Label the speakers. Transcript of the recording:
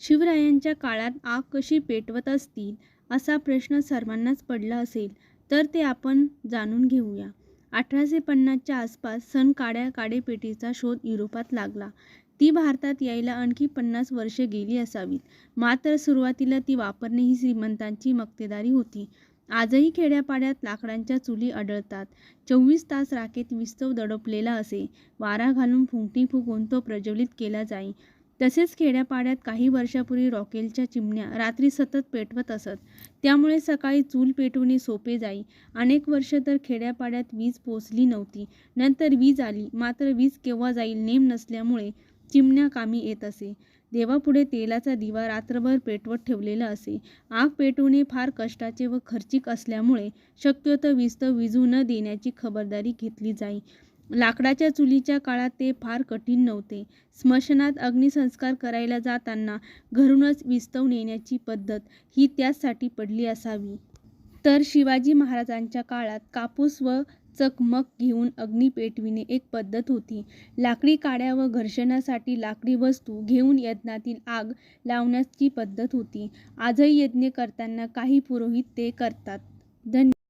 Speaker 1: शिवरायांच्या काळात आग कशी पेटवत असतील असा प्रश्न सर्वांनाच पडला असेल तर ते आपण जाणून घेऊया. अठराशे पन्नासच्या आसपास सन काड्या काडेपेटीचा शोध युरोपात लागला. ती भारतात यायला आणखी पन्नास वर्षे गेली असावीत. मात्र सुरुवातीला ती वापरणे ही श्रीमंतांची मक्तेदारी होती. आजही खेड्यापाड्यात लाकडांच्या चुली आढळतात. चोवीस तास राखेत विस्तव दडपलेला असे. वारा घालून फुंकणी फुंकून तो प्रज्वलित केला जाई. तसेच खेड्यापाड्यात काही वर्षापूर्वी रॉकेलच्या चिमण्या रात्री सतत पेटवत असत. त्यामुळे सकाळी चूल पेटवणे सोपे जाई. अनेक वर्ष तर खेड्यापाड्यात वीज पोचली नव्हती. नंतर वीज आली. मात्र वीज केव्हा जाईल नेम नसल्यामुळे चिमण्या कामी येत असे. देवापुढे तेलाचा दिवा रात्रभर पेटवत ठेवलेला असे. आग पेटवणे फार कष्टाचे व खर्चिक असल्यामुळे शक्यतो वीज तर विजू न देण्याची खबरदारी घेतली जाई. लाकडाच्या चुलीच्या काळात ते फार कठीण नव्हते. स्मशानात अग्निसंस्कार करायला जाताना घरूनच विस्तव नेण्याची पद्धत ही त्याचसाठी पडली असावी. तर शिवाजी महाराजांच्या काळात कापूस व चकमक घेऊन अग्नी पेटविणे एक पद्धत होती. लाकडी काड्या व घर्षणासाठी लाकडी वस्तू घेऊन यज्ञातील आग लावण्याची पद्धत होती. आजही यज्ञ करताना काही पुरोहित ते करतात. धन्य